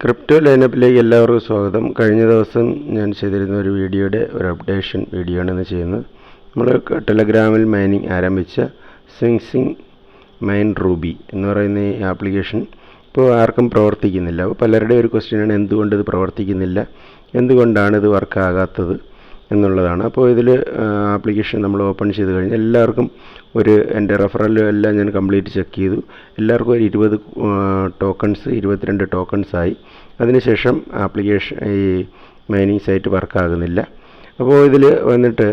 Crypto ലൈനപ്പിലേക്ക് എല്ലാവർക്കും സ്വാഗതം. കഴിഞ്ഞ ദിവസം ഞാൻ ചെയ്തിരുന്ന ഒരു വീഡിയോയുടെ ഒരു അപ്ഡേഷൻ വീഡിയോ ആണ് ഇന്ന് ചെയ്യുന്നത്. നമ്മൾ ടെലഗ്രാമിൽ മൈനിങ് ആരംഭിച്ച സിങ് സിങ് മൈൻ റൂബി എന്ന് പറയുന്ന ഈ ആപ്ലിക്കേഷൻ ഇപ്പോൾ ആർക്കും പ്രവർത്തിക്കുന്നില്ല. പലരുടെയും ഒരു ക്വസ്റ്റ്യനാണ് എന്തുകൊണ്ട് ഇത് പ്രവർത്തിക്കുന്നില്ല? എന്തുകൊണ്ടാണ് ഇത് വർക്ക് ആകാത്തത്? എന്നുള്ളതാണ്. അപ്പോൾ ഇതിൽ ആപ്ലിക്കേഷൻ നമ്മൾ ഓപ്പൺ ചെയ്ത് കഴിഞ്ഞാൽ എല്ലാവർക്കും ഒരു എന്റെ റെഫറൽ എല്ലാം ഞാൻ കംപ്ലീറ്റ് ചെക്ക് ചെയ്തു. എല്ലാവർക്കും ഒരു ഇരുപത് ടോക്കൺസ് ഇരുപത്തിരണ്ട് ടോക്കൺസ് ആയി. അതിനുശേഷം ആപ്ലിക്കേഷൻ ഈ മൈനിങ് സൈറ്റ് വർക്കാകുന്നില്ല അപ്പോൾ ഇതിൽ വന്നിട്ട്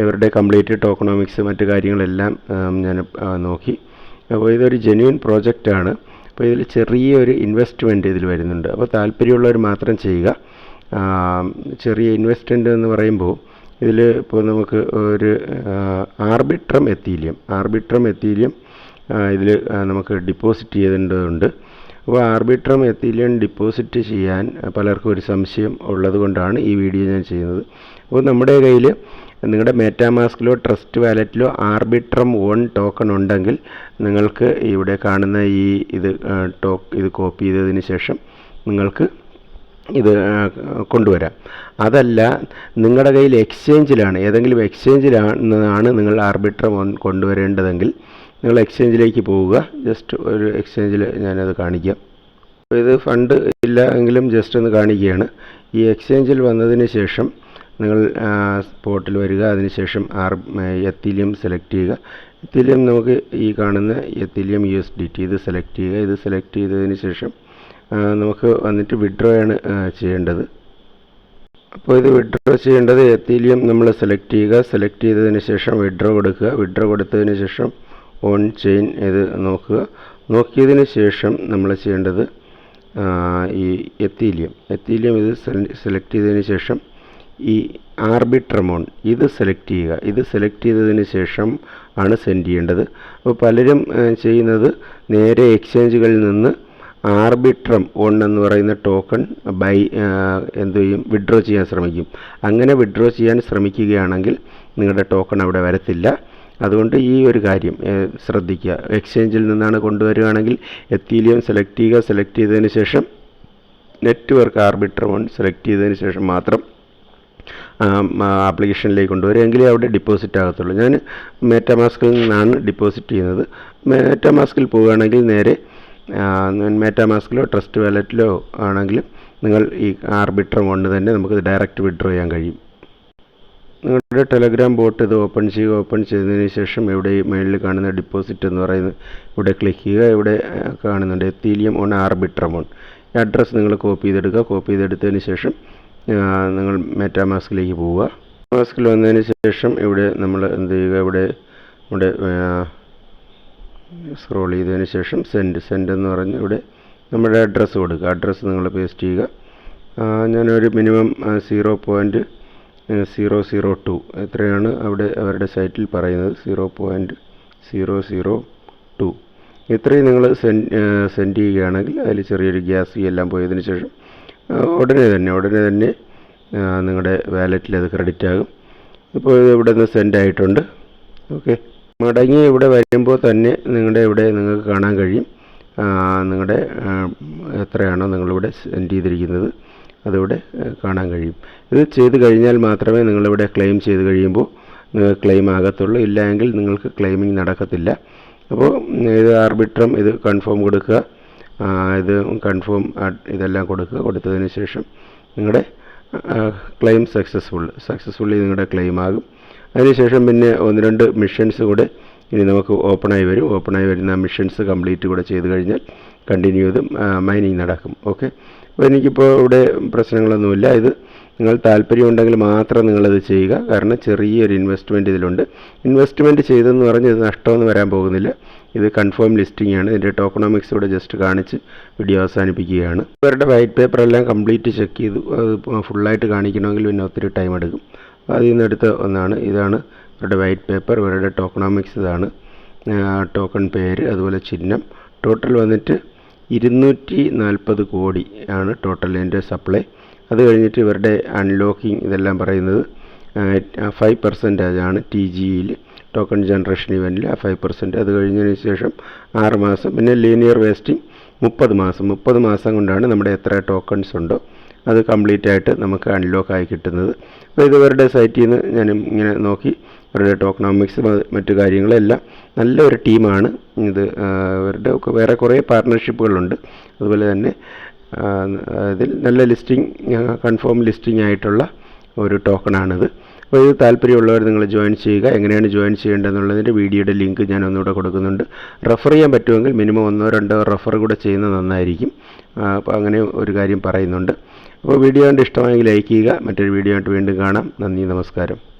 ഇവരുടെ കംപ്ലീറ്റ് ടോക്കണോമിക്സ് മറ്റു കാര്യങ്ങളെല്ലാം ഞാൻ നോക്കി. അപ്പോൾ ഇതൊരു ജെന്യൂൻ പ്രോജക്റ്റാണ് അപ്പോൾ ഇതിൽ ചെറിയൊരു ഇൻവെസ്റ്റ്മെന്റ് ഇതിൽ വരുന്നുണ്ട്. അപ്പോൾ താല്പര്യമുള്ളവർ മാത്രം ചെയ്യുക. ചെറിയ ഇൻവെസ്റ്റ്മെന്റ് എന്ന് പറയുമ്പോൾ ഇതിൽ ഇപ്പോൾ നമുക്ക് ഒരു ആർബിട്രം എത്തീലിയം ആർബിട്രം എത്തീലിയം ഇതിൽ നമുക്ക് ഡിപ്പോസിറ്റ് ചെയ്തേണ്ടതുണ്ട് അപ്പോൾ ആർബിട്രം എത്തീലിയം ഡിപ്പോസിറ്റ് ചെയ്യാൻ പലർക്കും ഒരു സംശയം ഉള്ളത് കൊണ്ടാണ് ഈ വീഡിയോ ഞാൻ ചെയ്യുന്നത്. അപ്പോൾ നമ്മുടെ കയ്യിൽ നിങ്ങളുടെ മെറ്റാമാസ്കിലോ ട്രസ്റ്റ് വാലറ്റിലോ ആർബിട്രം വൺ ടോക്കൺ ഉണ്ടെങ്കിൽ നിങ്ങൾക്ക് ഇവിടെ കാണുന്ന ഈ ഇത് ടോക്ക് ഇത് കോപ്പി ചെയ്തതിന് ശേഷം നിങ്ങൾക്ക് ഇത് കൊണ്ടുവരാം. അതല്ല നിങ്ങളുടെ കയ്യിൽ എക്സ്ചേഞ്ചിലാണ് ഏതെങ്കിലും എക്സ്ചേഞ്ചിലാണ് നിങ്ങൾ ആർബിട്രം കൊണ്ടുവരേണ്ടതെങ്കിൽ നിങ്ങൾ എക്സ്ചേഞ്ചിലേക്ക് പോവുക. ജസ്റ്റ് ഒരു എക്സ്ചേഞ്ചിൽ ഞാനത് കാണിക്കാം. ഇത് ഫണ്ട് ഇല്ല എങ്കിലും ജസ്റ്റ് ഒന്ന് കാണിക്കുകയാണ്. ഈ എക്സ്ചേഞ്ചിൽ വന്നതിന് ശേഷം നിങ്ങൾ സ്പോട്ടിൽ വരിക. അതിനുശേഷം ആർ എത്തിലിയം സെലക്ട് ചെയ്യുക. എത്തിലിയം നമുക്ക് ഈ കാണുന്ന Ethereum U S D T ഇത് സെലക്ട് ചെയ്യുക. ഇത് സെലക്ട് ചെയ്തതിന് ശേഷം നമുക്ക് വന്നിട്ട് വിഡ്രോ ആണ് ചെയ്യേണ്ടത്. അപ്പോൾ ഇത് വിഡ്രോ ചെയ്യേണ്ടത് എത്തീലിയം നമ്മൾ സെലക്ട് ചെയ്യുക. സെലക്ട് ചെയ്തതിന് ശേഷം വിഡ്രോ കൊടുക്കുക. വിഡ്രോ കൊടുത്തതിന് ശേഷം ഓൺ ചെയിൻ ഇത് നോക്കുക. നോക്കിയതിന് ശേഷം നമ്മൾ ചെയ്യേണ്ടത് ഈ എത്തീലിയം. എത്തീലിയം ഇത് സെലക്ട് ചെയ്തതിന് ശേഷം ഈ ആർബിട്രമോൺ ഇത് സെലക്ട് ചെയ്യുക. ഇത് സെലക്ട് ചെയ്തതിന് ശേഷം ആണ് സെൻഡ് ചെയ്യേണ്ടത്. അപ്പോൾ പലരും ചെയ്യുന്നത് നേരെ എക്സ്ചേഞ്ചുകളിൽ നിന്ന് ആർബിട്രം വൺ എന്ന് പറയുന്ന ടോക്കൺ ബൈ എന്ത് ചെയ്യും? വിഡ്രോ ചെയ്യാൻ ശ്രമിക്കും. അങ്ങനെ വിഡ്രോ ചെയ്യാൻ ശ്രമിക്കുകയാണെങ്കിൽ നിങ്ങളുടെ ടോക്കൺ അവിടെ വരത്തില്ല. അതുകൊണ്ട് ഈ ഒരു കാര്യം ശ്രദ്ധിക്കുക. എക്സ്ചേഞ്ചിൽ നിന്നാണ് കൊണ്ടുവരികയാണെങ്കിൽ എത്തീലിയം സെലക്ട് ചെയ്യുക. സെലക്ട് ചെയ്തതിന് ശേഷം നെറ്റ്വർക്ക് ആർബിട്രം വൺ സെലക്ട് ചെയ്തതിന് ശേഷം മാത്രം ആപ്ലിക്കേഷനിലേക്ക് കൊണ്ടുവരിക. എങ്കിലേ അവിടെ ഡിപ്പോസിറ്റ് ആകത്തുള്ളൂ. ഞാൻ മെറ്റാമാസ്കിൽ നിന്നാണ് ഡിപ്പോസിറ്റ് ചെയ്യുന്നത്. മെറ്റാമാസ്കിൽ പോവുകയാണെങ്കിൽ നേരെ മെറ്റാമാസ്കിലോ ട്രസ്റ്റ് വാലറ്റിലോ ആണെങ്കിലും നിങ്ങൾ ഈ ആർബിട്രം കൊണ്ട് തന്നെ നമുക്ക് ഡയറക്റ്റ് വിഡ്രോ ചെയ്യാൻ കഴിയും. നിങ്ങളുടെ ടെലഗ്രാം ബോട്ട് ഇത് ഓപ്പൺ ചെയ്യുക ഓപ്പൺ ചെയ്തതിന് ശേഷം ഇവിടെ മേളിൽ കാണുന്ന ഡിപ്പോസിറ്റ് എന്ന് പറയുന്നത് ഇവിടെ ക്ലിക്ക് ചെയ്യുക ഇവിടെ കാണുന്നുണ്ട് എത്തീലിയം ഓൺ ആർബിട്രം ഓൺ ഈ അഡ്രസ്സ് നിങ്ങൾ കോപ്പി ചെയ്തെടുക്കുക കോപ്പി ചെയ്തെടുത്തതിന് ശേഷം നിങ്ങൾ മെറ്റാമാസ്കിലേക്ക് പോവുക. മാസ്കിൽ വന്നതിന് ശേഷം ഇവിടെ നമ്മൾ എന്ത് ചെയ്യുക ഇവിടെ ഇവിടെ സ്ക്രോൾ ചെയ്തതിന് ശേഷം സെൻഡ് സെൻഡ് എന്ന് പറഞ്ഞ് ഇവിടെ നമ്മുടെ അഡ്രസ്സ് കൊടുക്കുക. അഡ്രസ്സ് നിങ്ങൾ പേസ്റ്റ് ചെയ്യുക. ഞാനൊരു minimum zero point zero zero two എത്രയാണ് അവിടെ അവരുടെ സൈറ്റിൽ പറയുന്നത്? Zero point zero zero two ഇത്രയും നിങ്ങൾ സെൻഡ് സെൻഡ് ചെയ്യുകയാണെങ്കിൽ അതിൽ ചെറിയൊരു ഗ്യാസ് ഫീ എല്ലാം പോയതിന് ശേഷം ഉടനെ തന്നെ ഉടനെ തന്നെ നിങ്ങളുടെ വാലറ്റിൽ അത് ക്രെഡിറ്റ് ആകും. ഇപ്പോൾ ഇവിടെ നിന്ന് സെൻഡ് ആയിട്ടുണ്ട്. ഓക്കെ മടങ്ങി ഇവിടെ വരുമ്പോൾ തന്നെ നിങ്ങളുടെ ഇവിടെ നിങ്ങൾക്ക് കാണാൻ കഴിയും. നിങ്ങളുടെ എത്രയാണോ നിങ്ങളിവിടെ സെൻഡ് ചെയ്തിരിക്കുന്നത്. അതിവിടെ കാണാൻ കഴിയും. ഇത് ചെയ്ത് കഴിഞ്ഞാൽ മാത്രമേ നിങ്ങളിവിടെ ക്ലെയിം ചെയ്ത് കഴിയുമ്പോൾ നിങ്ങൾക്ക് ക്ലെയിം ആകത്തുള്ളൂ. ഇല്ലെങ്കിൽ നിങ്ങൾക്ക് ക്ലെയിമിങ് നടക്കത്തില്ല. അപ്പോൾ ഇത് ആർബിട്രം ഇത് കൺഫേം കൊടുക്കുക. ഇത് കൺഫേം ഇതെല്ലാം കൊടുക്കുക. കൊടുത്തതിന് ശേഷം നിങ്ങളുടെ ക്ലെയിം സക്സസ്ഫുൾ സക്സസ്ഫുള്ളി നിങ്ങളുടെ ക്ലെയിം ആകും. അതിനുശേഷം പിന്നെ ഒന്ന് രണ്ട് മിഷൻസ് കൂടെ ഇനി നമുക്ക് ഓപ്പണായി വരും. ഓപ്പണായി വരുന്ന മിഷൻസ് കംപ്ലീറ്റ് കൂടെ ചെയ്ത് കഴിഞ്ഞാൽ കണ്ടിന്യൂ ചെയ്ത് മൈനിങ് നടക്കും. ഓക്കെ അപ്പോൾ എനിക്കിപ്പോൾ ഇവിടെ പ്രശ്നങ്ങളൊന്നുമില്ല. ഇത് നിങ്ങൾ താല്പര്യമുണ്ടെങ്കിൽ മാത്രം നിങ്ങളത് ചെയ്യുക. കാരണം ചെറിയൊരു ഇൻവെസ്റ്റ്മെന്റ് ഇതിലുണ്ട്. ഇൻവെസ്റ്റ്മെന്റ് ചെയ്തെന്ന് പറഞ്ഞ് ഇത് നഷ്ടമൊന്നും വരാൻ പോകുന്നില്ല. ഇത് കൺഫേം ലിസ്റ്റിംഗ് ആണ്. ഇതിന്റെ ടോക്കണോമിക്സ് ഇവിടെ ജസ്റ്റ് കാണിച്ച് വീഡിയോ അവസാനിപ്പിക്കുകയാണ്. ഇവരുടെ വൈറ്റ് പേപ്പർ എല്ലാം കംപ്ലീറ്റ് ചെക്ക് ചെയ്തു. അത് ഫുള്ളായിട്ട് കാണിക്കണമെങ്കിൽ പിന്നെ ഒത്തിരി ടൈം എടുക്കും. അതിൽ നിന്ന് എടുത്ത ഒന്നാണ്. ഇതാണ് ഇവരുടെ വൈറ്റ് പേപ്പർ ഇവരുടെ ടോക്കണോമിക്സ് ഇതാണ്. ടോക്കൺ പേര് അതുപോലെ ചിഹ്നം. ടോട്ടൽ വന്നിട്ട് ഇരുന്നൂറ്റി നാൽപ്പത് കോടി ആണ് ടോട്ടൽ എന്റെ സപ്ലൈ അത് കഴിഞ്ഞിട്ട് ഇവരുടെ അൺലോക്കിംഗ് ഇതെല്ലാം പറയുന്നത് ഫൈവ് പെർസെന്റേജ് ആണ് ടി ജിയിൽ ടോക്കൺ ജനറേഷൻ ഇവന്റിൽ ആ ഫൈവ് പെർസെന്റ് അത് കഴിഞ്ഞതിന് ശേഷം ആറ് മാസം. പിന്നെ ലീനിയർ വേസ്റ്റിംഗ് മുപ്പത് മാസം. മുപ്പത് മാസം കൊണ്ടാണ് നമ്മുടെ എത്ര ടോക്കൺസ് ഉണ്ടോ. അത് കംപ്ലീറ്റ് ആയിട്ട് നമുക്ക് അൺലോക്ക് ആയി കിട്ടുന്നത്. അപ്പോൾ ഇത് ഇവരുടെ സൈറ്റിൽ നിന്ന് ഞാൻ ഇങ്ങനെ നോക്കി. അവരുടെ ടോക്കണോമിക്സ് മറ്റു കാര്യങ്ങളെല്ലാം നല്ല ഒരു ടീമാണ് ഇത് ഇവരുടെ വേറെ കുറേ പാർട്ട്ണർഷിപ്പുകളുണ്ട് അതുപോലെ തന്നെ ഇതിൽ നല്ല ലിസ്റ്റിംഗ് കൺഫേം ലിസ്റ്റിംഗ് ആയിട്ടുള്ള ഒരു ടോക്കണാണിത് അപ്പോൾ ഇത് താല്പര്യമുള്ളവർ നിങ്ങൾ ജോയിൻ ചെയ്യുക. എങ്ങനെയാണ് ജോയിൻ ചെയ്യേണ്ടതെന്നുള്ളതിന്റെ വീഡിയോയുടെ ലിങ്ക് ഞാൻ ഒന്നുകൂടെ കൊടുക്കുന്നുണ്ട്. റെഫർ ചെയ്യാൻ പറ്റുമെങ്കിൽ മിനിമം ഒന്നോ രണ്ടോ റെഫർ കൂടെ ചെയ്യുന്നത് നന്നായിരിക്കും. അപ്പോൾ അങ്ങനെ ഒരു കാര്യം പറയുന്നുണ്ട്. അപ്പോൾ വീഡിയോ കണ്ട് ഇഷ്ടമായെങ്കിൽ ലൈക്ക് ചെയ്യുക. മറ്റൊരു വീഡിയോ ആയിട്ട് വീണ്ടും കാണാം. നന്ദി നമസ്കാരം.